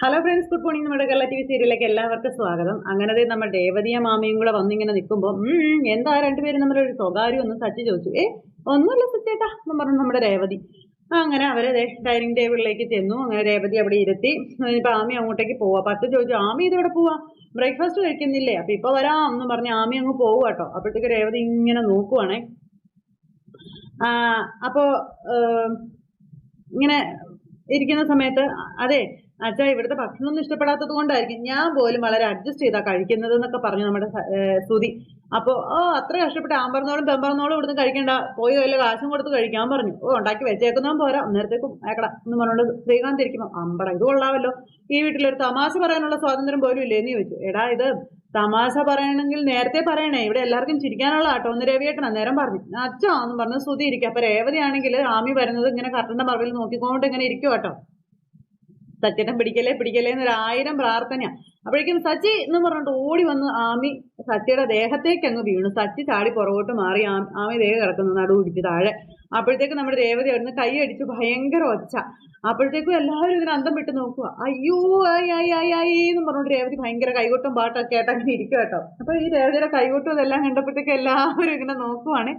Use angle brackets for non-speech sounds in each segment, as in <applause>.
Hello friends good morning നമ്മുടെ Kerala T V സീരിയലിലേക്ക് എല്ലാവർക്കും സ്വാഗതം. അങ്ങനെ നമ്മുടെ രേവതിയ മാമയും കൂടെ വന്നിങ്ങനെ നിൽക്കുമ്പോൾ എന്താ രണ്ടുപേരും നമ്മളൊരു സ്വകാര്യം ഒന്ന് സച്ചി ചോദിച്ചു. ഏ ഒന്നുമില്ല സച്ചേട്ടാ എന്ന് പറഞ്ഞു നമ്മുടെ രേവതി. അങ്ങനെ അവരെ ഡൈനിങ് ടേബിളിലേക്ക് ചെന്നു. അങ്ങനെ രേവതി അവിടെ ഇരുത്തി ഇപ്പം ആമി അങ്ങോട്ടേക്ക് പോവാ. പത്ത് ചോദിച്ചു ആമി ഇതെവിടെ പോവാ? ബ്രേക്ക്ഫാസ്റ്റ് കഴിക്കുന്നില്ലേ? അപ്പൊ ഇപ്പൊ വരാം എന്ന് പറഞ്ഞ് ആമി അങ്ങ് പോവുക കേട്ടോ അപ്പോഴത്തേക്ക് രേവതി ഇങ്ങനെ നോക്കുവാണേ. അപ്പോൾ അപ്പോ ഇങ്ങനെ ഇരിക്കുന്ന സമയത്ത് അതെ അച്ഛാ ഇവിടുത്തെ ഭക്ഷണം ഒന്നും ഇഷ്ടപ്പെടാത്തത് കൊണ്ടായിരിക്കും. ഞാൻ പോലും വളരെ അഡ്ജസ്റ്റ് ചെയ്താ കഴിക്കുന്നത് എന്നൊക്കെ പറഞ്ഞു നമ്മുടെ സ്തുതി അപ്പോ ഓ അത്ര കഷ്ടപ്പെട്ട് ആമ്പറന്നോളും പെമ്പറന്നോളും ഇവിടുന്ന് കഴിക്കണ്ട. പോയി വല്ല കാശും കൊടുത്ത് കഴിക്കാൻ പറഞ്ഞു. ഓ ഉണ്ടാക്കി വെച്ചേക്കുന്നതും പോരാ. അന്നേരത്തേക്കും അയക്കട. എന്ന് പറഞ്ഞുകൊണ്ട് ശ്രീകാന്ത് ഇരിക്കുമ്പോൾ അമ്പട ഇത് കൊള്ളാമല്ലോ. ഈ വീട്ടിലൊരു തമാശ പറയാനുള്ള സ്വാതന്ത്ര്യം പോലും ഇല്ലേ? എന്ന് ചോദിച്ചു. എടാ ഇത് തമാശ പറയണമെങ്കിൽ നേരത്തെ പറയണേ. ഇവിടെ എല്ലാവർക്കും ചിരിക്കാനുള്ള ആട്ടോ. ഒന്ന് രവിയേട്ടൻ അന്നേരം പറഞ്ഞു. അച്ഛാ എന്ന് പറഞ്ഞ് സ്തുതി ഇരിക്കുക അപ്പൊ രേവതിയാണെങ്കിൽ ആമി വരുന്നത് ഇങ്ങനെ കർട്ടന്റെ മറവിൽ നോക്കിക്കൊണ്ട് ഇങ്ങനെ ഇരിക്കും കേട്ടോ സച്ചിട്ടൻ പിടിക്കലേ പിടിക്കലേ എന്നൊരു ആയിരം പ്രാർത്ഥന അപ്പോഴേക്കും സച്ചി എന്ന് പറഞ്ഞിട്ട് ഓടി വന്ന് ആമി സച്ചിയുടെ ദേഹത്തേക്ക് അങ്ങ് വീണു. സച്ചി ചാടി പുറകോട്ട് മാറി ആമി ദേഹം കിടക്കുന്നു നടു പിടിച്ച് താഴെ. അപ്പോഴത്തേക്ക് നമ്മുടെ രേവതി അവിടുന്ന് കൈ അടിച്ച് ഭയങ്കര ഒച്ച. അപ്പോഴത്തേക്കും എല്ലാവരും ഇതിന് അന്തം വിട്ട് നോക്കുക അയ്യോ ആയി ആയി ആയി ആയി എന്ന് പറഞ്ഞുകൊണ്ട് രേവതി ഭയങ്കര കൈകൊട്ടും പാട്ടൊക്കെ ആയിട്ട് അങ്ങനെ ഇരിക്കും കേട്ടോ. അപ്പൊ ഈ രേവതിയുടെ കൈകൊട്ടും ഇതെല്ലാം കണ്ടപ്പോഴത്തേക്ക് എല്ലാവരും ഇങ്ങനെ നോക്കുവാണ്.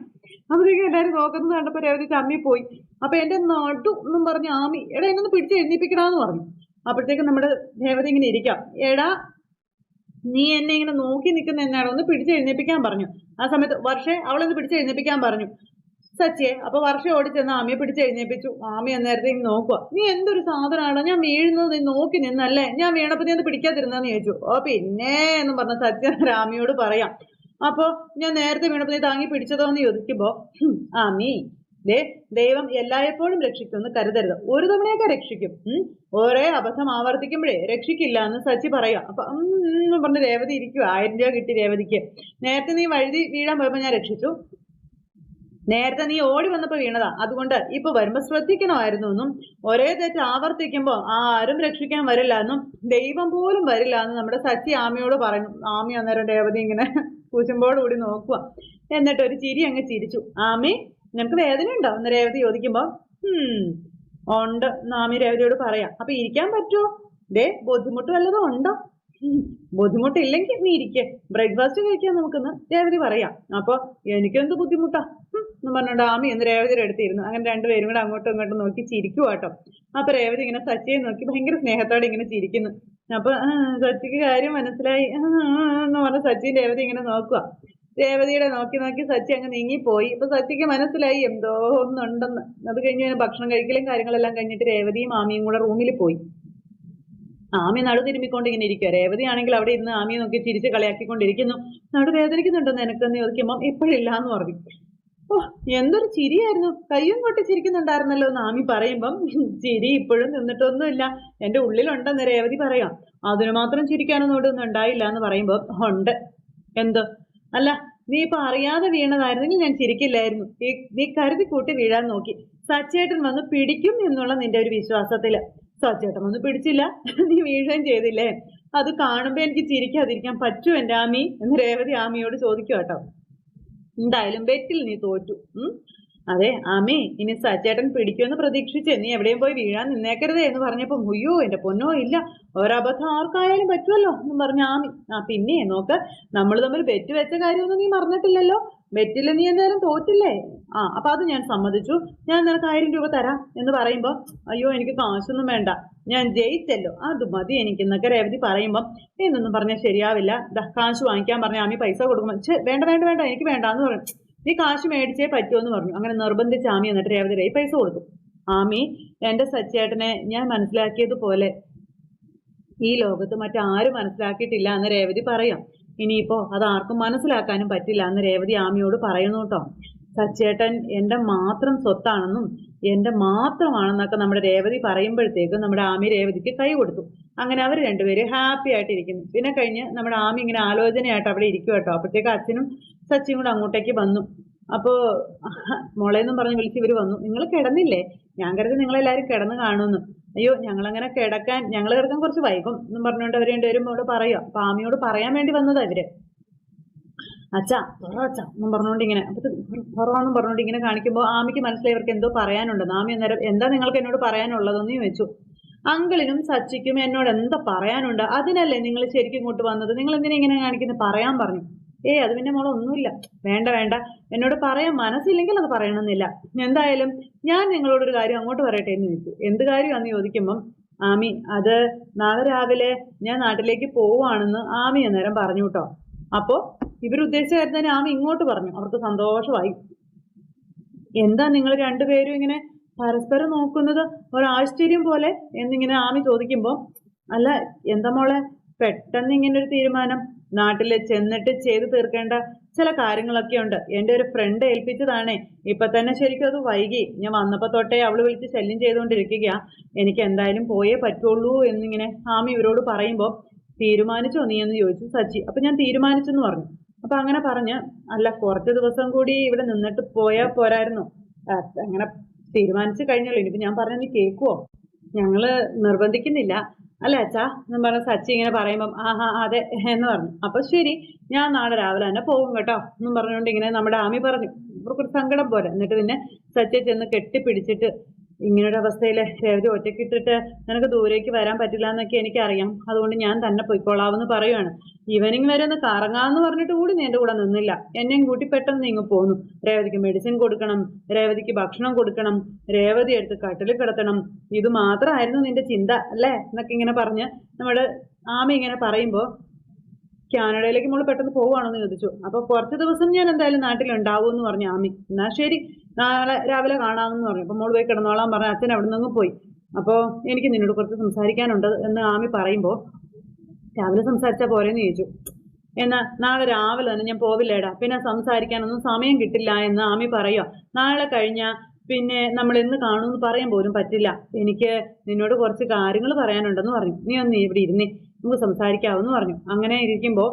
അപ്പോഴത്തേക്കും എല്ലാവരും നോക്കുന്നത് കണ്ടപ്പോൾ രേവതി ചമ്മി പോയി അപ്പൊ എന്റെ നടു എന്നും പറഞ്ഞ് ആമി എടാ എന്നൊന്ന് പിടിച്ച് എഴുന്നേപ്പിക്കടാന്ന് പറഞ്ഞു. അപ്പോഴത്തേക്കും നമ്മുടെ ദേവത ഇങ്ങനെ ഇരിക്കാം. എടാ നീ എന്നെ ഇങ്ങനെ നോക്കി നിൽക്കുന്ന എന്നാണ് ഒന്ന് പിടിച്ച് എഴുന്നേപ്പിക്കാൻ പറഞ്ഞു. ആ സമയത്ത് വർഷേ അവളൊന്ന് പിടിച്ച് എഴുന്നേപ്പിക്കാൻ പറഞ്ഞു. സച്ചിയെ അപ്പൊ വർഷം ഓടിച്ചെന്ന് ആമിയെ പിടിച്ച് എഴുന്നേപ്പിച്ചു ആമി ഇങ്ങനെ നോക്കുക നീ എന്തൊരു സാധനമാണ് ഞാൻ വീഴുന്നത് നീ നോക്കി നിന്നല്ലേ? ഞാൻ വീണപ്പോ നീ അത് പിടിക്കാതിരുന്നെന്ന് ചോദിച്ചു. ഓ പിന്നെ എന്ന് പറഞ്ഞ സത്യ രാമിയോട് പറയാം. അപ്പോ ഞാൻ നേരത്തെ വീണപ്പോ നീ താങ്ങി പിടിച്ചതോ എന്ന് ചോദിക്കുമ്പോ "ഹും, ആമി ദേ ദൈവം എല്ലായ്പ്പോഴും രക്ഷിക്കുമെന്ന് കരുതരുത്. ഒരു തവണയൊക്കെ രക്ഷിക്കും. ഓരോ അബദ്ധം ആവർത്തിക്കുമ്പോഴേ രക്ഷിക്കില്ല എന്ന് സച്ചി പറയുക അപ്പൊ എന്ന് പറഞ്ഞ് രേവതി ഇരിക്കുക ആയിരം രൂപ കിട്ടി രേവതിക്ക്. നേരത്തെ നീ വഴുതി വീഴാൻ പോയപ്പോ ഞാൻ രക്ഷിച്ചു. നേരത്തെ നീ ഓടി വന്നപ്പോ വീണതാ. അതുകൊണ്ട് ഇപ്പൊ വരുമ്പോ ശ്രദ്ധിക്കണമായിരുന്നു എന്നും ഒരേ തെറ്റ് ആവർത്തിക്കുമ്പോ ആരും രക്ഷിക്കാൻ വരില്ല എന്നും ദൈവം പോലും വരില്ല എന്ന് നമ്മുടെ സച്ചി ആമിയോട് പറഞ്ഞു. ആമി അന്നേരം രേവതി ഇങ്ങനെ കൂശുമ്പോടുകൂടി നോക്കുക എന്നിട്ട് ഒരു ചിരി അങ്ങ് ചിരിച്ചു. ആമി നിനക്ക് വേദന ഉണ്ടോ? എന്ന് രേവതി ചോദിക്കുമ്പോ ഉണ്ട്. നാമി രേവതിയോട് പറയാം. അപ്പൊ ഇരിക്കാൻ പറ്റുമോ ദേ ബുദ്ധിമുട്ട് വല്ലതും ഉണ്ടോ? ബുദ്ധിമുട്ടില്ലെങ്കിൽ നീ ഇരിക്കെ. ബ്രേക്ക്ഫാസ്റ്റ് കഴിക്കാൻ നമുക്കെന്ന് രേവതി പറയാം. അപ്പൊ എനിക്കെന്ത് ബുദ്ധിമുട്ടാ? എന്ന് പറഞ്ഞോണ്ട് ആമി എന്ന് രേവതിയുടെ അടുത്തിരുന്നു. അങ്ങനെ രണ്ടുപേരും കൂടെ അങ്ങോട്ടും ഇങ്ങോട്ടും നോക്കി ചിരിക്കും കേട്ടോ. അപ്പൊ രേവതി ഇങ്ങനെ സച്ചിയെ നോക്കി ഭയങ്കര സ്നേഹത്തോടെ ഇങ്ങനെ ചിരിക്കുന്നു. അപ്പൊ സച്ചിക്ക് കാര്യം മനസ്സിലായി. എന്ന് പറഞ്ഞ സച്ചി രേവതി ഇങ്ങനെ നോക്കുക രേവതിയുടെ നോക്കി നോക്കി സച്ചി അങ്ങ് നീങ്ങിപ്പോയി. ഇപ്പൊ സച്ചിക്ക് മനസ്സിലായി എന്തോ ഒന്നുണ്ടെന്ന്. അത് കഴിഞ്ഞ് ഭക്ഷണം കഴിക്കലും കാര്യങ്ങളെല്ലാം കഴിഞ്ഞിട്ട് രേവതിയും ആമിയും കൂടെ റൂമിൽ പോയി. ആമി നടു തിരുമ്മിക്കൊണ്ട് ഇങ്ങനെ ഇരിക്കുക രേവതി ആണെങ്കിൽ അവിടെ ഇന്ന് ആമിയെ നോക്കി ചിരിച്ച് കളിയാക്കിക്കൊണ്ടിരിക്കുന്നു. നടു വേദനിക്കുന്നുണ്ടോ നിനക്കെന്ന് ചോദിക്കുമ്പോൾ ഇപ്പോഴില്ല എന്ന് പറഞ്ഞു. ഓ എന്തൊരു ചിരിയായിരുന്നു. കയ്യും കൊട്ടി ചിരിക്കുന്നുണ്ടായിരുന്നല്ലോ എന്ന് ആമി പറയുമ്പം ചിരി ഇപ്പോഴും നിന്നിട്ടൊന്നുമില്ല. എന്റെ ഉള്ളിലുണ്ടെന്ന് രേവതി പറയാം. അതിനു മാത്രം ചിരിക്കാനൊന്നും ഇവിടെ ഒന്നും ഉണ്ടായില്ല എന്ന് പറയുമ്പോൾ ഉണ്ട്. എന്ത്? അല്ല നീ ഇപ്പൊ അറിയാതെ വീണതായിരുന്നെങ്കിൽ ഞാൻ ചിരിക്കില്ലായിരുന്നു. നീ കരുതി കൂട്ടി വീഴാൻ നോക്കി. സച്ചേട്ടൻ വന്ന് പിടിക്കും എന്നുള്ള നിന്റെ ഒരു വിശ്വാസത്തിൽ. സച്ചേട്ടൻ വന്ന് പിടിച്ചില്ല. <laughs> നീ വീഴുകയും ചെയ്തില്ലേ? അത് കാണുമ്പോ എനിക്ക് ചിരിക്കാതിരിക്കാൻ പറ്റൂ എന്റെ ആമി എന്ന് രേവതി ആമിയോട് ചോദിക്കും കേട്ടോ. എന്തായാലും ബെറ്റിൽ നീ തോറ്റു. അതെ ആമി ഇനി സച്ചേട്ടൻ പിടിക്കുമെന്ന് പ്രതീക്ഷിച്ച് നീ എവിടെയും പോയി വീഴാൻ നിന്നേക്കരുത് എന്ന് പറഞ്ഞപ്പോൾ അയ്യോ എന്റെ പൊന്നോ ഇല്ല. ഒരബദ്ധം ആർക്കായാലും പറ്റുമല്ലോ എന്ന് പറഞ്ഞ ആമി. ആ പിന്നെ നോക്ക് നമ്മൾ തമ്മിൽ ബെറ്റ് വെച്ച കാര്യമൊന്നും നീ മറന്നിട്ടില്ലല്ലോ. ബെറ്റിൽ നീ എന്തായാലും തോറ്റില്ലേ? ആ അപ്പൊ അത് ഞാൻ സമ്മതിച്ചു. ഞാൻ നിനക്ക് ആയിരം രൂപ തരാം എന്ന് പറയുമ്പോ അയ്യോ എനിക്ക് കാശൊന്നും വേണ്ട. ഞാൻ ജയിച്ചല്ലോ. അത് മതി എനിക്ക് എന്നൊക്കെ രേവതി പറയുമ്പം എന്നൊന്നും പറഞ്ഞാൽ ശരിയാവില്ല. കാശ് വാങ്ങിക്കാൻ പറഞ്ഞ ആമി പൈസ കൊടുക്കുമ്പോൾ ഛെ, വേണ്ട വേണ്ട വേണ്ട എനിക്ക് വേണ്ട എന്ന് പറഞ്ഞു നീ കാശ് മേടിച്ചേ പറ്റുമോ എന്ന് പറഞ്ഞു. അങ്ങനെ നിർബന്ധിച്ച് ആമി എന്നിട്ട് രേവതി കൈ പൈസ കൊടുത്തു. ആമി എന്റെ സച്ചേട്ടനെ ഞാൻ മനസ്സിലാക്കിയതുപോലെ ഈ ലോകത്ത് മറ്റാരും മനസ്സിലാക്കിയിട്ടില്ല എന്ന് രേവതി പറയാം. ഇനിയിപ്പോ അത് ആർക്കും മനസ്സിലാക്കാനും പറ്റില്ല എന്ന് രേവതി ആമിയോട് പറയുന്നു കേട്ടോ. സച്ചേട്ടൻ എന്റെ മാത്രം സ്വത്താണെന്നും എന്റെ മാത്രമാണെന്നൊക്കെ നമ്മുടെ രേവതി പറയുമ്പോഴത്തേക്കും നമ്മുടെ ആമി രേവതിക്ക് കൈ കൊടുത്തു. അങ്ങനെ അവർ രണ്ടുപേര് ഹാപ്പി ആയിട്ടിരിക്കുന്നു. പിന്നെ കഴിഞ്ഞ് നമ്മുടെ ആമി ഇങ്ങനെ ആലോചനയായിട്ട് അവിടെ ഇരിക്കും കേട്ടോ. അപ്പോഴത്തേക്ക് അച്ഛനും സച്ചിയും കൂടെ അങ്ങോട്ടേക്ക് വന്നു. അപ്പോ മോളെന്നും പറഞ്ഞ് വിളിച്ച് ഇവർ വന്നു. നിങ്ങൾ കിടന്നില്ലേ? ഞാൻ കരുതി നിങ്ങളെല്ലാരും കിടന്ന് കാണുമെന്ന്. അയ്യോ ഞങ്ങളങ്ങനെ കിടക്കാൻ ഞങ്ങൾ കിടക്കാൻ കുറച്ച് വൈകും എന്നും പറഞ്ഞുകൊണ്ട് അവർ രണ്ടുപേരും അവിടെ പറയുക അപ്പൊ ആമിയോട് പറയാൻ വേണ്ടി വന്നതാ ഇവർ. അച്ഛാ തുറ അച്ഛ എന്നും പറഞ്ഞുകൊണ്ട് ഇങ്ങനെ. അപ്പൊ തുറവാന്നും പറഞ്ഞുകൊണ്ട് ഇങ്ങനെ കാണിക്കുമ്പോൾ ആമിക്ക് മനസ്സിലായി ഇവർക്ക് എന്തോ പറയാനുണ്ടെന്ന് ആമി അന്നേരം എന്താ നിങ്ങൾക്ക് എന്നോട് പറയാനുള്ളതെന്ന് ചോദിച്ചു. അങ്കിളിനും സച്ചിക്കും എന്നോട് എന്താ പറയാനുണ്ട്? അതിനല്ലേ നിങ്ങൾ ശരിക്കും ഇങ്ങോട്ട് വന്നത്? നിങ്ങൾ എന്തിനാ ഇങ്ങനെ കാണിക്കുന്നത് പറയാൻ പറഞ്ഞു. ഏയ് അത് പിന്നെ മോളെ ഒന്നുമില്ല. വേണ്ട വേണ്ട. എന്നോട് പറയാൻ മനസ്സില്ലെങ്കിൽ അത് പറയണമെന്നില്ല. എന്തായാലും ഞാൻ നിങ്ങളോടൊരു കാര്യം അങ്ങോട്ട് പറയട്ടെ എന്ന് ചോദിച്ചു. എന്ത് കാര്യമാണെന്ന് ചോദിക്കുമ്പം ആമി അത് നാളെ രാവിലെ ഞാൻ നാട്ടിലേക്ക് പോവുകയാണെന്ന് ആമി അന്നേരം പറഞ്ഞു കേട്ടോ. അപ്പോൾ ഇവരുദ്ദേശിച്ച കാര്യം തന്നെ ആമി ഇങ്ങോട്ട് പറഞ്ഞു. അവർക്ക് സന്തോഷമായി. എന്താ നിങ്ങൾ രണ്ടുപേരും ഇങ്ങനെ പരസ്പരം നോക്കുന്നത് ഒരാശ്ചര്യം പോലെ എന്നിങ്ങനെ ആമി ചോദിക്കുമ്പോൾ അല്ല എന്താ മോളെ? പെട്ടെന്ന് ഇങ്ങനെ ഒരു തീരുമാനം നാട്ടിൽ ചെന്നിട്ട് ചെയ്തു തീർക്കേണ്ട ചില കാര്യങ്ങളൊക്കെ ഉണ്ട്. എന്റെ ഒരു ഫ്രണ്ട് ഏൽപ്പിച്ചതാണേ. ഇപ്പം തന്നെ ശരിക്കും അത് വൈകി. ഞാൻ വന്നപ്പോൾ തൊട്ടേ അവൾ വിളിച്ച് ശല്യം ചെയ്തുകൊണ്ടിരിക്കുക എനിക്ക് എന്തായാലും പോയേ പറ്റുള്ളൂ എന്നിങ്ങനെ ആമി ഇവരോട് പറയുമ്പോൾ തീരുമാനിച്ചോ നീ? എന്ന് ചോദിച്ചു സച്ചി. അപ്പം ഞാൻ തീരുമാനിച്ചെന്ന് പറഞ്ഞു. അപ്പം അങ്ങനെ പറഞ്ഞ് അല്ല കുറച്ച് ദിവസം കൂടി ഇവിടെ നിന്നിട്ട് പോയാൽ പോരായിരുന്നു. അങ്ങനെ തീരുമാനിച്ചു കഴിഞ്ഞല്ലോ. ഇനിയിപ്പോൾ ഞാൻ പറഞ്ഞ നീ കേൾക്കുവോ ഞങ്ങൾ നിർബന്ധിക്കുന്നില്ല. അല്ല അച്ഛാ? എന്ന് പറഞ്ഞ സച്ചി ഇങ്ങനെ പറയുമ്പം ആഹാ അതെ എന്ന് പറഞ്ഞു. അപ്പൊ ശരി ഞാൻ നാളെ രാവിലെ തന്നെ പോകും കേട്ടോ എന്നും പറഞ്ഞുകൊണ്ട് ഇങ്ങനെ നമ്മുടെ ആമി പറഞ്ഞു. ഇവർക്കൊരു സങ്കടം പോലെ. എന്നിട്ട് പിന്നെ സച്ചിയെ ചെന്ന് കെട്ടിപ്പിടിച്ചിട്ട് ഇങ്ങനൊരു അവസ്ഥയിൽ രേവതി ഒറ്റയ്ക്കിട്ടിട്ട് നിനക്ക് ദൂരേക്ക് വരാൻ പറ്റില്ല എന്നൊക്കെ എനിക്കറിയാം. അതുകൊണ്ട് ഞാൻ തന്നെ പൊയ്ക്കോളാവെന്ന് പറയുവാണ്. ഈവനിങ് വരെ ഒന്ന് കറങ്ങാന്ന് പറഞ്ഞിട്ട് കൂടി നീ എന്റെ കൂടെ നിന്നില്ല. എന്നെയും കൂട്ടി പെട്ടെന്ന് നീങ്ങ് പോന്നു. രേവതിക്ക് മെഡിസിൻ കൊടുക്കണം രേവതിക്ക് ഭക്ഷണം കൊടുക്കണം രേവതി എടുത്ത് കട്ടിൽ കിടത്തണം. ഇത് മാത്രമായിരുന്നു നിന്റെ ചിന്ത അല്ലേ? എന്നൊക്കെ ഇങ്ങനെ പറഞ്ഞ് നമ്മുടെ ആമ ഇങ്ങനെ പറയുമ്പോൾ കാനഡയിലേക്ക് മോൾ പെട്ടെന്ന് പോവുകയാണെന്ന് ചോദിച്ചു. അപ്പൊ കുറച്ച് ദിവസം ഞാൻ എന്തായാലും നാട്ടിലുണ്ടാവും എന്ന് പറഞ്ഞു ആമി. എന്നാ ശരി. നാളെ രാവിലെ കാണാമെന്ന് പറഞ്ഞു. അപ്പോൾ മോൾ പോയി കിടന്നോളാൻ പറഞ്ഞു അച്ഛൻ അവിടെ നിന്നും പോയി. അപ്പോൾ എനിക്ക് നിന്നോട് കുറച്ച് സംസാരിക്കാനുണ്ട് എന്ന് ആമി പറയുമ്പോൾ രാവിലെ സംസാരിച്ചാൽ പോരെന്ന് ചോദിച്ചു. എന്നാ നാളെ രാവിലെ തന്നെ ഞാൻ പോവില്ലേടാ. പിന്നെ സംസാരിക്കാനൊന്നും സമയം കിട്ടില്ല എന്ന് ആമി പറയുക നാളെ കഴിഞ്ഞാൽ പിന്നെ നമ്മൾ എന്ന് കാണുമെന്ന് പറയാൻ പോലും പറ്റില്ല. എനിക്ക് നിന്നോട് കുറച്ച് കാര്യങ്ങൾ പറയാനുണ്ടെന്ന് പറഞ്ഞു. നീ ഒന്ന് ഇവിടെ ഇരുന്നേ. നമുക്ക് സംസാരിക്കാവെന്ന് പറഞ്ഞു. അങ്ങനെ ഇരിക്കുമ്പോൾ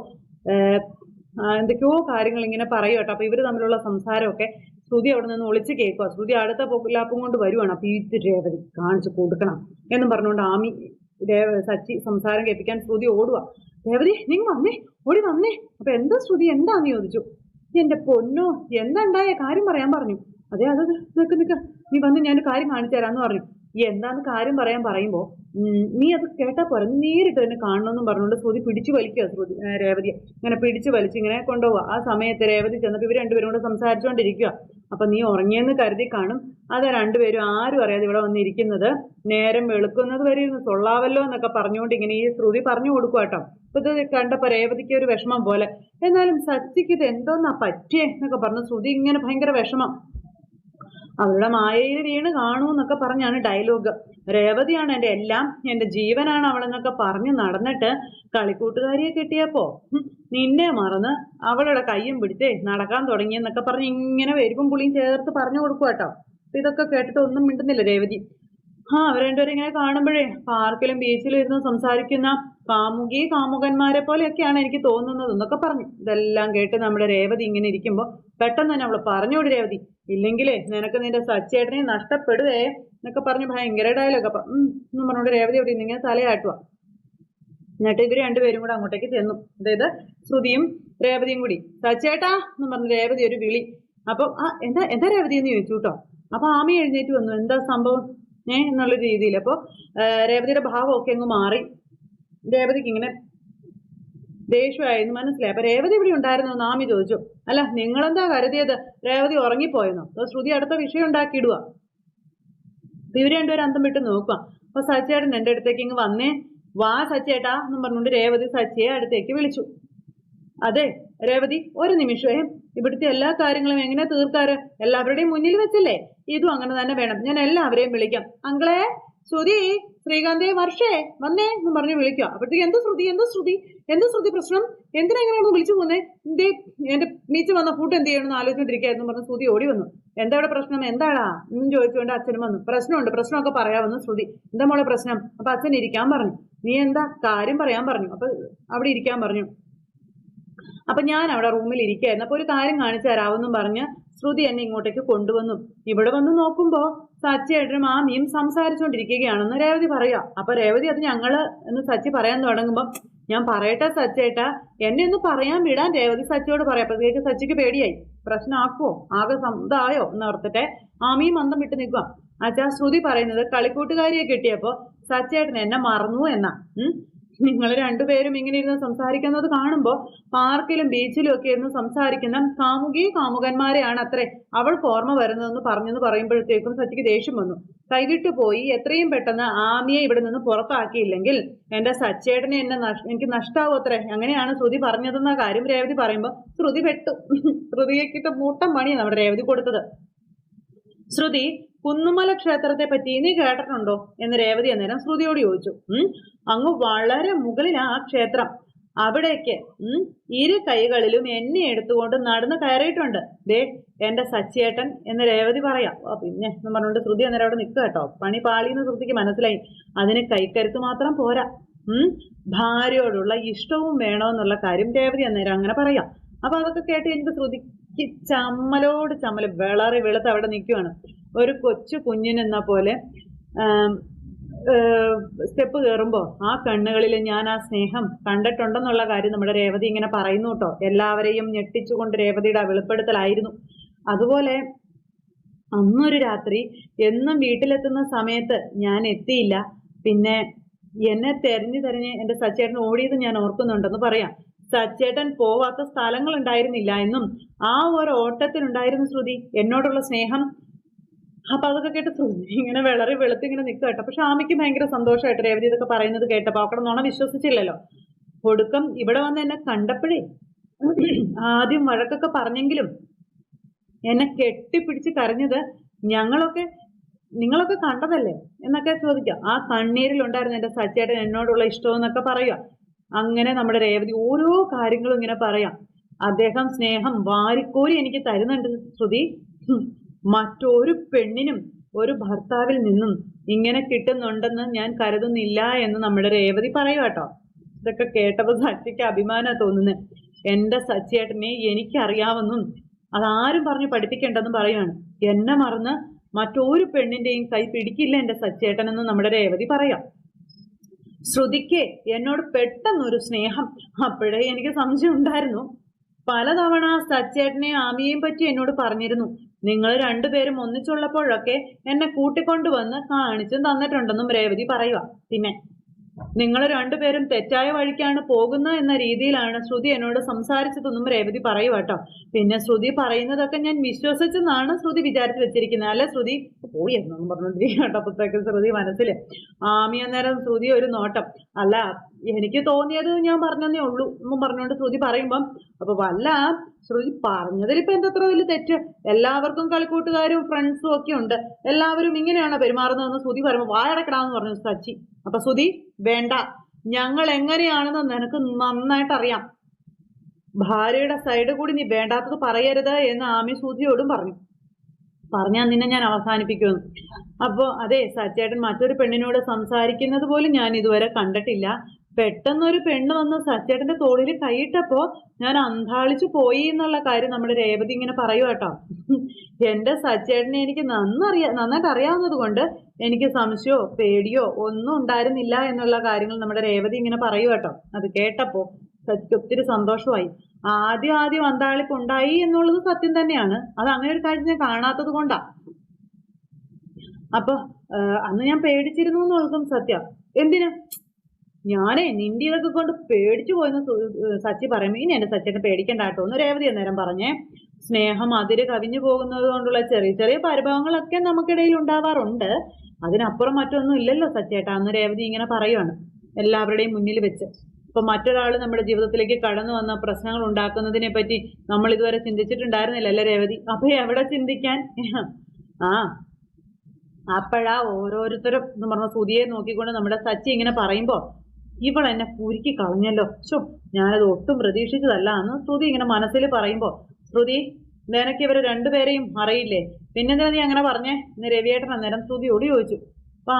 എന്തൊക്കെയോ കാര്യങ്ങൾ ഇങ്ങനെ പറയും കേട്ടോ അപ്പൊ ഇവർ തമ്മിലുള്ള സംസാരമൊക്കെ ശ്രുതി അവിടെ നിന്ന് ഒളിച്ച് കേൾക്കുക ശ്രുതി അടുത്ത ലാപ്പും കൊണ്ട് വരുവാണ്. അപ്പൊ ഈ രേവതി കാണിച്ചു കൊടുക്കണം എന്നും പറഞ്ഞുകൊണ്ട് ആമി ദേവ സച്ചി സംസാരം കേൾപ്പിക്കാൻ ശ്രുതി ഓടുക രേവതി നിങ്ങൾ വന്നേ ഓടി വന്നേ. അപ്പൊ എന്താ ശ്രുതി എന്താന്ന് ചോദിച്ചു? എന്റെ പൊന്നോ എന്താണ്ടായ? കാര്യം പറയാൻ പറഞ്ഞു. അതെ അത് നിക്ക് നിക്ക്. നീ വന്ന് ഞാൻ കാര്യം കാണിച്ചു തരാന്ന് പറഞ്ഞു. എന്താന്ന് കാര്യം പറയാൻ പറയുമ്പോ നീ അത് കേട്ടാ പോരെ. നേരിട്ട് തന്നെ കാണണമെന്നും പറഞ്ഞുകൊണ്ട് ശ്രുതി പിടിച്ചു വലിക്കുക ശ്രുതി രേവതിയെ. ഇങ്ങനെ പിടിച്ചു വലിച്ച് ഇങ്ങനെ കൊണ്ടുപോവുക ആ സമയത്ത് രേവതി ചെന്നപ്പോൾ ഇവർ രണ്ടുപേരും കൂടെ സംസാരിച്ചുകൊണ്ടിരിക്കുക അപ്പൊ നീ ഉറങ്ങിയെന്ന് കരുതി കാണും. അതാ രണ്ടുപേരും ആരും അറിയാതെ ഇവിടെ വന്നിരിക്കുന്നത്. നേരം വെളുക്കുന്നത് വരെ ഇരുന്ന് തൊള്ളാവല്ലോ എന്നൊക്കെ പറഞ്ഞുകൊണ്ട് ഇങ്ങനെ ഈ ശ്രുതി പറഞ്ഞു കൊടുക്കുക കേട്ടോ. ഇത് കണ്ടപ്പോ രേവതിക്ക് ഒരു വിഷമം പോലെ. എന്നാലും സച്ചിക്ക് ഇത് എന്തോന്നാ പറ്റിയേ എന്നൊക്കെ പറഞ്ഞു. ശ്രുതി ഇങ്ങനെ ഭയങ്കര വിഷമം. അവരുടെ മായയിൽ വീണ് കാണൂ എന്നൊക്കെ പറഞ്ഞാണ് ഡയലോഗ് രേവതിയാണ് എന്റെ എല്ലാം. എന്റെ ജീവനാണ് അവളെന്നൊക്കെ പറഞ്ഞ് നടന്നിട്ട് കളിക്കൂട്ടുകാരിയെ കിട്ടിയപ്പോ നിന്നെ മറന്ന് അവളുടെ കയ്യും പിടിച്ചേ നടക്കാൻ തുടങ്ങിയെന്നൊക്കെ പറഞ്ഞ് ഇങ്ങനെ വരുമ്പും പുളിയും ചേർത്ത് പറഞ്ഞു കൊടുക്കുക കേട്ടോ ഇതൊക്കെ കേട്ടിട്ട് ഒന്നും മിണ്ടുന്നില്ല രേവതി. ആ അവർ രണ്ടുപേരും ഇങ്ങനെ കാണുമ്പോഴേ പാർക്കിലും ബീച്ചിലും ഇരുന്ന് സംസാരിക്കുന്ന കാമുകി കാമുകന്മാരെ പോലെയൊക്കെയാണ് എനിക്ക് തോന്നുന്നത്. എന്നൊക്കെ പറഞ്ഞു. ഇതെല്ലാം കേട്ട് നമ്മുടെ രേവതി ഇങ്ങനെ ഇരിക്കുമ്പോൾ പെട്ടെന്ന് തന്നെ അവൾ പറഞ്ഞോട് രേവതി ഇല്ലെങ്കിലേ നിനക്ക് നിന്റെ സച്ചേട്ടനെ നഷ്ടപ്പെടുവേ എന്നൊക്കെ പറഞ്ഞ് ഭയങ്കര ഡയലോഗ് അപ്പൊ എന്ന് പറഞ്ഞോട് രേവതി അവിടെ ഇന്നിങ്ങനെ തലയാട്ടുക എന്നിട്ട് ഇവർ രണ്ടുപേരും കൂടെ അങ്ങോട്ടേക്ക് ചെന്നു. അതായത് ശ്രുതിയും രേവതിയും കൂടി. സച്ചേട്ടാ എന്ന് പറഞ്ഞ രേവതി ഒരു വിളി. അപ്പൊ ആ എന്താ എന്താ രേവതി എന്ന് ചോദിച്ചു കേട്ടോ. അപ്പൊ ആമി എഴുന്നേറ്റ് വന്നു. എന്താ സംഭവം? ഏ എന്നുള്ള രീതിയിൽ. അപ്പോൾ രേവതിയുടെ ഭാവമൊക്കെ അങ്ങ് മാറി. രേവതിക്ക് ഇങ്ങനെ ദേഷ്യമായിരുന്നു മനസ്സിലായി. അപ്പൊ രേവതി ഇവിടെ ഉണ്ടായിരുന്നു നാമി ചോദിച്ചു. അല്ല നിങ്ങളെന്താ കരുതിയത്? രേവതി ഉറങ്ങിപ്പോയെന്നോ? അപ്പോൾ ശ്രുതി അടുത്ത വിഷയം ഉണ്ടാക്കിയിടുക ഇവർ രണ്ടുപേരും അന്തം വിട്ട് നോക്കുക അപ്പൊ സച്ചേട്ടൻ എന്റെ അടുത്തേക്ക് ഇങ്ങ് വന്നേ. വാ സച്ചേട്ടാ എന്നും പറഞ്ഞുകൊണ്ട് രേവതി സച്ചിയെ അടുത്തേക്ക് വിളിച്ചു. അതെ രേവതി ഒരു നിമിഷമേ. ഇവിടുത്തെ എല്ലാ കാര്യങ്ങളും എങ്ങനെ തീർക്കാറ്? എല്ലാവരുടെയും മുന്നിൽ വെച്ചല്ലേ? ഇതും അങ്ങനെ തന്നെ വേണം. ഞാൻ എല്ലാവരെയും വിളിക്കാം. അങ്കളെ ശ്രുതി ശ്രീകാന്തേ വർഷേ വന്നേ എന്ന് പറഞ്ഞ് വിളിക്കുക. അപ്പോഴത്തേക്ക് എന്ത് ശ്രുതി എന്ത് ശ്രുതി എന്ത് ശ്രുതി പ്രശ്നം? എന്തിനാ വിളിച്ചു പോകുന്നത് എന്തേ എന്റെ മീച്ച് വന്ന ഫുഡ് എന്ത് ചെയ്യണമെന്ന് ആലോചിച്ചോണ്ടിരിക്കായിരുന്നു പറഞ്ഞ് ശ്രുതി ഓടി വന്നു. എന്താ ഇവിടെ പ്രശ്നം? എന്താടാ? എന്നും ചോദിച്ചുകൊണ്ട് അച്ഛൻ വന്നു. പ്രശ്നമുണ്ട് പ്രശ്നമൊക്കെ പറയാമെന്ന് ശ്രുതി. എന്താ മോളെ പ്രശ്നം? അപ്പൊ അച്ഛൻ ഇരിക്കാൻ പറഞ്ഞു. നീ എന്താ? കാര്യം പറയാൻ പറഞ്ഞു. അപ്പൊ അവിടെ ഇരിക്കാൻ പറഞ്ഞു. അപ്പൊ ഞാൻ അവിടെ റൂമിൽ ഇരിക്കുകയായിരുന്നു അപ്പൊ ഒരു കാര്യം കാണിച്ചു തരാമെന്നും പറഞ്ഞ് ശ്രുതി എന്നെ ഇങ്ങോട്ടേക്ക് കൊണ്ടുവന്നു. ഇവിടെ വന്ന് നോക്കുമ്പോ സച്ചിയേട്ടനും മാമിയും സംസാരിച്ചുകൊണ്ടിരിക്കുകയാണെന്ന് രേവതി പറയാ അപ്പൊ രേവതി അത് ഞങ്ങൾ എന്ന് സച്ചി പറയാൻ തുടങ്ങുമ്പോ ഞാൻ പറയട്ടെ സച്ചേട്ടാ എന്നെ ഒന്ന് പറയാൻ വിടാൻ രേവതി സച്ചിയോട് പറയാം. അപ്പോഴത്തേക്ക് സച്ചിക്ക് പേടിയായി. പ്രശ്നമാക്കുവോ ആകെ സമുദായോ എന്ന് ഓർത്തിട്ടെ ആമിയും മന്ദം വിട്ട് നിൽക്കുക അച്ഛാ ശ്രുതി പറയുന്നത് കളിക്കൂട്ടുകാരിയെ കിട്ടിയപ്പോ സച്ചേട്ടൻ എന്നെ മറന്നു എന്നാ. നിങ്ങൾ രണ്ടുപേരും ഇങ്ങനെ ഇരുന്ന് സംസാരിക്കുന്നത് കാണുമ്പോൾ പാർക്കിലും ബീച്ചിലും ഒക്കെ ഇരുന്ന് സംസാരിക്കുന്ന കാമുകി കാമുകന്മാരെയാണ് അത്രേ അവൾക്ക് ഓർമ്മ വരുന്നതെന്ന് പറഞ്ഞെന്ന് പറയുമ്പോഴത്തേക്കും സച്ചിക്ക് ദേഷ്യം വന്നു. കൈവിട്ടു പോയി. എത്രയും പെട്ടെന്ന് ആമിയെ ഇവിടെ നിന്ന് പുറത്താക്കിയില്ലെങ്കിൽ എന്റെ സച്ചേട്ടനെ എന്നെ എനിക്ക് നഷ്ടാവും അത്രേ അങ്ങനെയാണ് ശ്രുതി പറഞ്ഞതെന്ന കാര്യം രേവതി പറയുമ്പോൾ ശ്രുതി പെട്ടു. ശ്രുതിയെക്കിട്ട് മൂട്ടം പണിയാണ് നമ്മുടെ രേവതി കൊടുത്തത്. ശ്രുതി കുന്നുമല ക്ഷേത്രത്തെ പറ്റി നീ കേട്ടിട്ടുണ്ടോ? എന്ന് രേവതി അന്നേരം ശ്രുതിയോട് ചോദിച്ചു. ഉം അങ്ങ് വളരെ മുകളിലാ ആ ക്ഷേത്രം. അവിടേക്ക് ഉം ഇരു കൈകളിലും എന്നെ എടുത്തുകൊണ്ട് നടന്ന് കയറിയിട്ടുണ്ട്. ദേ എന്റെ സച്ചിയേട്ടൻ എന്ന് രേവതി പറയാം. പിന്നെ എന്ന് പറഞ്ഞുകൊണ്ട് ശ്രുതി അന്നേരം അവിടെ നിൽക്കുക കേട്ടോ. പണി പാളിയെന്ന് ശ്രുതിക്ക് മനസ്സിലായി. അതിന് കൈക്കരുത്ത് മാത്രം പോരാ. ഉം ഭാര്യയോടുള്ള ഇഷ്ടവും വേണമെന്നുള്ള കാര്യം രേവതി അന്നേരം അങ്ങനെ പറയാം. അപ്പൊ അതൊക്കെ കേട്ട് എനിക്ക് ശ്രുതിക്ക് ചമ്മലോട് ചമ്മൽ വിളറി വെളുത്ത് അവിടെ നിൽക്കുവാണ് ഒരു കൊച്ചു കുഞ്ഞിനെന്ന പോലെ സ്റ്റെപ്പ് കയറുമ്പോൾ ആ കണ്ണുകളിൽ ഞാൻ ആ സ്നേഹം കണ്ടിട്ടുണ്ടെന്നുള്ള കാര്യം നമ്മുടെ രേവതി ഇങ്ങനെ പറയുന്നു കേട്ടോ. എല്ലാവരെയും ഞെട്ടിച്ചുകൊണ്ട് രേവതിയുടെ വെളിപ്പെടുത്തലായിരുന്നു. അതുപോലെ അന്നൊരു രാത്രി എന്നും വീട്ടിലെത്തുന്ന സമയത്ത് ഞാൻ എത്തിയില്ല. പിന്നെ എന്നെ തെരഞ്ഞു തെരഞ്ഞ് എന്റെ സച്ചേട്ടൻ ഓടിയത് ഞാൻ ഓർക്കുന്നുണ്ടെന്ന് പറയാം. സച്ചേട്ടൻ പോവാത്ത സ്ഥലങ്ങൾ ഉണ്ടായിരുന്നില്ല എന്നും ആ ഒരു ഓട്ടത്തിനുണ്ടായിരുന്നു ശ്രുതി. എന്നോടുള്ള സ്നേഹം. അപ്പൊ അതൊക്കെ കേട്ട് ശ്രുതി ഇങ്ങനെ വിളറി വെളുത്ത് ഇങ്ങനെ നിൽക്കുക കേട്ടോ. പക്ഷെ ആമയ്ക്ക് ഭയങ്കര സന്തോഷമായിട്ട് രേവതി ഇതൊക്കെ പറയുന്നത് കേട്ടപ്പോ അവിടെ നോണ വിശ്വസിച്ചില്ലല്ലോ. ഒടുക്കം ഇവിടെ വന്ന് എന്നെ കണ്ടപ്പോഴേ ആദ്യം വഴക്കൊക്കെ പറഞ്ഞെങ്കിലും എന്നെ കെട്ടിപ്പിടിച്ച് കരഞ്ഞത് ഞങ്ങളൊക്കെ നിങ്ങളൊക്കെ കണ്ടതല്ലേ എന്നൊക്കെ ചോദിക്കാം. ആ കണ്ണീരിലുണ്ടായിരുന്നു എന്റെ സച്ചേട്ടൻ എന്നോടുള്ള ഇഷ്ടം എന്നൊക്കെ പറയുക അങ്ങനെ നമ്മുടെ രേവതി ഓരോ കാര്യങ്ങളും ഇങ്ങനെ പറയാം. അദ്ദേഹം സ്നേഹം വാരിക്കോരി എനിക്ക് തരുന്നുണ്ട് ശ്രുതി. മറ്റൊരു പെണ്ണിനും ഒരു ഭർത്താവിൽ നിന്നും ഇങ്ങനെ കിട്ടുന്നുണ്ടെന്ന് ഞാൻ കരുതുന്നില്ല എന്ന് നമ്മുടെ രേവതി പറയുക കേട്ടോ ഇതൊക്കെ കേട്ടപ്പോൾ സച്ചിക്ക് അഭിമാനമാണ് തോന്നുന്നത് എന്റെ സച്ചിയേട്ടനെ എനിക്കറിയാമെന്നും അതാരും പറഞ്ഞ് പഠിപ്പിക്കേണ്ടെന്നും പറയാണ് എന്നെ മറന്ന് മറ്റൊരു പെണ്ണിന്റെയും കൈ പിടിക്കില്ല എന്റെ സച്ചേട്ടനെന്ന് നമ്മുടെ രേവതി പറയാം. ശ്രുതിക്ക് എന്നോട് പെട്ടെന്നൊരു സ്നേഹം. അപ്പോഴേ എനിക്ക് സംശയം ഉണ്ടായിരുന്നു. പലതവണ സച്ചേട്ടനെയും ആമിയെയും പറ്റി എന്നോട് പറഞ്ഞിരുന്നു. നിങ്ങൾ രണ്ടുപേരും ഒന്നിച്ചുള്ളപ്പോഴൊക്കെ എന്നെ കൂട്ടിക്കൊണ്ടുവന്ന് കാണിച്ചും തന്നിട്ടുണ്ടെന്നും രേവതി പറയുക. പിന്നെ നിങ്ങൾ രണ്ടുപേരും തെറ്റായ വഴിക്കാണ് പോകുന്നത് എന്ന രീതിയിലാണ് ശ്രുതി എന്നോട് സംസാരിച്ചതെന്നും രേവതി പറയുക കേട്ടോ. പിന്നെ ശ്രുതി പറയുന്നതൊക്കെ ഞാൻ വിശ്വസിച്ചെന്നാണ് ശ്രുതി വിചാരിച്ചു വെച്ചിരിക്കുന്നത്. അല്ലെ ശ്രുതി? പോയി എന്നൊന്നും പറഞ്ഞോണ്ടിരിക്കുക കേട്ടോ ശ്രുതി മനസ്സിൽ ആമി അന്നേരം ശ്രുതി ഒരു നോട്ടം. അല്ല എനിക്ക് തോന്നിയത് ഞാൻ പറഞ്ഞതേ ഉള്ളൂ എന്നും പറഞ്ഞുകൊണ്ട് ശ്രുതി പറയുമ്പം അപ്പൊ വല്ല ശ്രുതി പറഞ്ഞതിൽ ഇപ്പൊ എന്തത്ര വലിയ തെറ്റ്? എല്ലാവർക്കും കളിക്കൂട്ടുകാരും ഫ്രണ്ട്സും ഒക്കെ ഉണ്ട്. എല്ലാവരും ഇങ്ങനെയാണ് പെരുമാറുന്നതെന്ന് ശ്രുതി പറയുമ്പോൾ വായടക്കടാന്ന് പറഞ്ഞു സച്ചി. അപ്പൊ ശ്രുതി വേണ്ട. ഞങ്ങൾ എങ്ങനെയാണെന്ന് നിനക്ക് നന്നായിട്ട് അറിയാം ഭാര്യയുടെ സൈഡ് കൂടി നീ വേണ്ടാത്തത് പറയരുത് എന്ന് ആമി ശ്രുതിയോടും പറഞ്ഞു. പറഞ്ഞാൽ നിന്നെ ഞാൻ അവസാനിപ്പിക്കുന്നു അപ്പോൾ അതെ സച്ചേട്ടൻ മറ്റൊരു പെണ്ണിനോട് സംസാരിക്കുന്നത് പോലും ഞാൻ ഇതുവരെ കണ്ടിട്ടില്ല. പെട്ടെന്നൊരു പെണ്ണ് വന്ന് സച്ചേട്ടന്റെ തോളിൽ കൈയിട്ടപ്പോൾ ഞാൻ അന്താളിച്ചു പോയി എന്നുള്ള കാര്യം നമ്മുടെ രേവതി ഇങ്ങനെ പറയൂ കേട്ടോ. എന്റെ സച്ചേട്ടനെ എനിക്ക് നന്നറിയാ നന്നായിട്ട് അറിയാവുന്നത് കൊണ്ട് എനിക്ക് സംശയമോ പേടിയോ ഒന്നും ഉണ്ടായിരുന്നില്ല എന്നുള്ള കാര്യങ്ങൾ നമ്മുടെ രേവതി ഇങ്ങനെ പറയൂ കേട്ടോ. അത് കേട്ടപ്പോൾ സത്യ ഒത്തിരി സന്തോഷമായി. ആദ്യം ആദ്യം അന്താളിപ്പ് ഉണ്ടായി എന്നുള്ളത് സത്യം തന്നെയാണ്. അത് അങ്ങനെ ഒരു കാര്യം ഞാൻ കാണാത്തത് കൊണ്ടാ. അപ്പൊ അന്ന് ഞാൻ പേടിച്ചിരുന്നു എന്നുള്ളതും സത്യം. എന്തിനു? ഞാനേ നിന്റെ ഇതൊക്കെ കൊണ്ട് പേടിച്ചു പോയെന്ന് സച്ചി പറയുമ്പോ ഇനി എന്റെ സച്ചിനെ പേടിക്കണ്ട കേട്ടോ. എന്ന് രേവതി അന്നേരം പറഞ്ഞേ സ്നേഹം അതിര് കവിഞ്ഞു പോകുന്നത് കൊണ്ടുള്ള ചെറിയ ചെറിയ പരിഭവങ്ങളൊക്കെ നമുക്കിടയിൽ ഉണ്ടാവാറുണ്ട്. അതിനപ്പുറം മറ്റൊന്നും ഇല്ലല്ലോ സച്ചേട്ടാ. അന്ന് രേവതി ഇങ്ങനെ പറയുവാണ് എല്ലാവരുടെയും മുന്നിൽ വെച്ച്. ഇപ്പൊ മറ്റൊരാൾ നമ്മുടെ ജീവിതത്തിലേക്ക് കടന്നു വന്ന പ്രശ്നങ്ങൾ ഉണ്ടാക്കുന്നതിനെ പറ്റി നമ്മൾ ഇതുവരെ ചിന്തിച്ചിട്ടുണ്ടായിരുന്നില്ല അല്ലേ രേവതി? അപ്പൊ എവിടെ ചിന്തിക്കാൻ? ആ അപ്പോഴാ ഓരോരുത്തരും എന്ന് പറഞ്ഞ സുതിയെ നോക്കിക്കൊണ്ട് നമ്മുടെ സച്ചി ഇങ്ങനെ പറയുമ്പോ ഇവൾ എന്നെ കുരുക്കി കളഞ്ഞല്ലോ. ശോ ഞാനത് ഒട്ടും പ്രതീക്ഷിച്ചതല്ല എന്ന് ശ്രുതി ഇങ്ങനെ മനസ്സിൽ പറയുമ്പോ ശ്രുതി നിനക്ക് ഇവരെ രണ്ടുപേരെയും അറിയില്ലേ? പിന്നെന്തിനാ നീ അങ്ങനെ പറഞ്ഞേ? ഇന്ന് രവിയേട്ടൻ അന്നേരം ഓടി ചോദിച്ചു.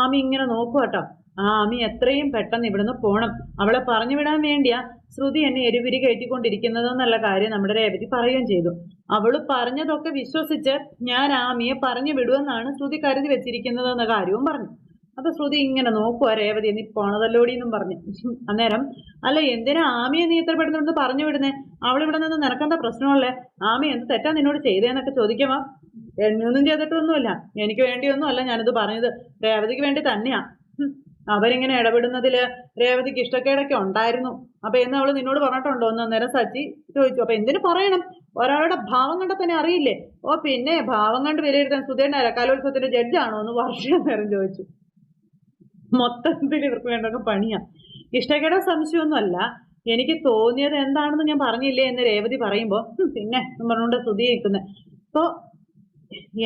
ആമി ഇങ്ങനെ നോക്കുക കേട്ടോ ആ അമ്മി എത്രയും പെട്ടെന്ന് ഇവിടുന്ന് പോണം. അവളെ പറഞ്ഞു വിടാൻ വേണ്ടിയാ ശ്രുതി എന്നെ എരിപിരി കയറ്റിക്കൊണ്ടിരിക്കുന്നതെന്നുള്ള കാര്യം നമ്മുടെ രേവതി പറയുകയും ചെയ്തു. അവൾ പറഞ്ഞതൊക്കെ വിശ്വസിച്ച് ഞാൻ ആമിയെ പറഞ്ഞു വിടുമെന്നാണ് ശ്രുതി കരുതി വെച്ചിരിക്കുന്നതെന്ന കാര്യവും പറഞ്ഞു. അപ്പൊ ശ്രുതി ഇങ്ങനെ നോക്കുക രേവതി നീ പോണതല്ലോടി എന്നും പറഞ്ഞു. അന്നേരം അല്ല എന്തിനാ ആമിയെ നീ ഇത്ര പെട്ടെന്ന് പറഞ്ഞു വിടുന്നേ? അവൾ ഇവിടെ നിന്ന് നിനക്കെന്താ പ്രശ്നമുള്ളേ? ആമി എന്ത് തെറ്റാ നിന്നോട് ചെയ്തേന്നൊക്കെ ചോദിക്കുമോ എന്നൊന്നും ചെയ്തിട്ടൊന്നുമില്ല. എനിക്ക് വേണ്ടിയൊന്നും അല്ല ഞാനിത് പറഞ്ഞത്. രേവതിക്ക് വേണ്ടി തന്നെയാ. അവരിങ്ങനെ ഇടപെടുന്നതിൽ രേവതിക്ക് ഇഷ്ടക്കേടൊക്കെ ഉണ്ടായിരുന്നു. അപ്പൊ എന്ന് അവൾ നിന്നോട് പറഞ്ഞിട്ടുണ്ടോ? എന്ന് അന്നേരം സച്ചി ചോദിച്ചു. അപ്പൊ എന്തിനു പറയണം? ഒരാളുടെ ഭാവം കണ്ട തന്നെ അറിയില്ലേ? ഓ പിന്നെ ഭാവം കണ്ട് വിലയിരുത്താൻ സുധേണ്ട കലോത്സവത്തിന്റെ ജഡ്ജാണോ എന്ന് വർഷം നേരം ചോദിച്ചു. മൊത്തത്തിൽ ഇവർക്ക് വേണ്ടൊക്കെ പണിയാ. ഇഷ്ടക്കേട സംശയമൊന്നുമല്ല. എനിക്ക് തോന്നിയത് എന്താണെന്ന് ഞാൻ പറഞ്ഞില്ലേ എന്ന് രേവതി പറയുമ്പോ പിന്നെ പറഞ്ഞുകൊണ്ട് സ്തുതി നിൽക്കുന്നത് അപ്പോ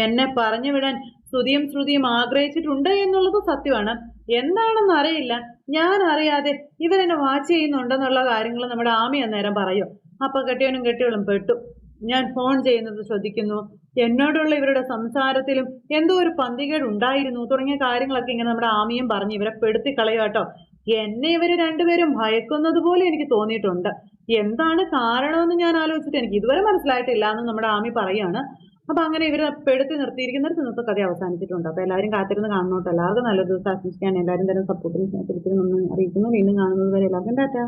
എന്നെ പറഞ്ഞു വിടാൻ സ്തുതിയും ശ്രുതിയും ആഗ്രഹിച്ചിട്ടുണ്ട് എന്നുള്ളത് സത്യമാണ്. എന്താണെന്ന് അറിയില്ല. ഞാൻ അറിയാതെ ഇവരെന്നെ വാച്ച് ചെയ്യുന്നുണ്ടെന്നുള്ള കാര്യങ്ങൾ നമ്മുടെ ആമി അന്നേരം പറയും. അപ്പൊ കെട്ടിയവനും കെട്ടിയവളും പെട്ടു. ഞാൻ ഫോൺ ചെയ്യുന്നത് ശ്രദ്ധിക്കുന്നു. എന്നോടുള്ള ഇവരുടെ സംസാരത്തിലും എന്തോ ഒരു പന്തികേട് ഉണ്ടായിരുന്നു. തുടങ്ങിയ കാര്യങ്ങളൊക്കെ ഇങ്ങനെ നമ്മുടെ ആമിയും പറഞ്ഞ് ഇവരെ പെടുത്തി കളയാട്ടോ എന്നെ ഇവർ രണ്ടുപേരും ഭയക്കുന്നത് പോലെ എനിക്ക് തോന്നിയിട്ടുണ്ട്. എന്താണ് കാരണമെന്ന് ഞാൻ ആലോചിച്ചിട്ട് എനിക്ക് ഇതുവരെ മനസ്സിലായിട്ടില്ല എന്ന് നമ്മുടെ ആമി പറയാണ്. അപ്പൊ അങ്ങനെ ഇവരെ പെടുത്തി നിർത്തിയിരിക്കുന്നിടത്ത് ഇന്നത്തെ കഥ അവസാനിച്ചിട്ടുണ്ട്. അപ്പൊ എല്ലാവരും കാത്തിരുന്ന് കാണുന്നോട്ടെ എല്ലാവർക്കും നല്ലൊരു ദിവസം ആശംസിക്കാൻ എല്ലാവരും തരും സപ്പോർട്ടിനും അറിയിക്കുന്നു. വീണ്ടും കാണുന്നത് വരെ എല്ലാവർക്കും ടാറ്റ.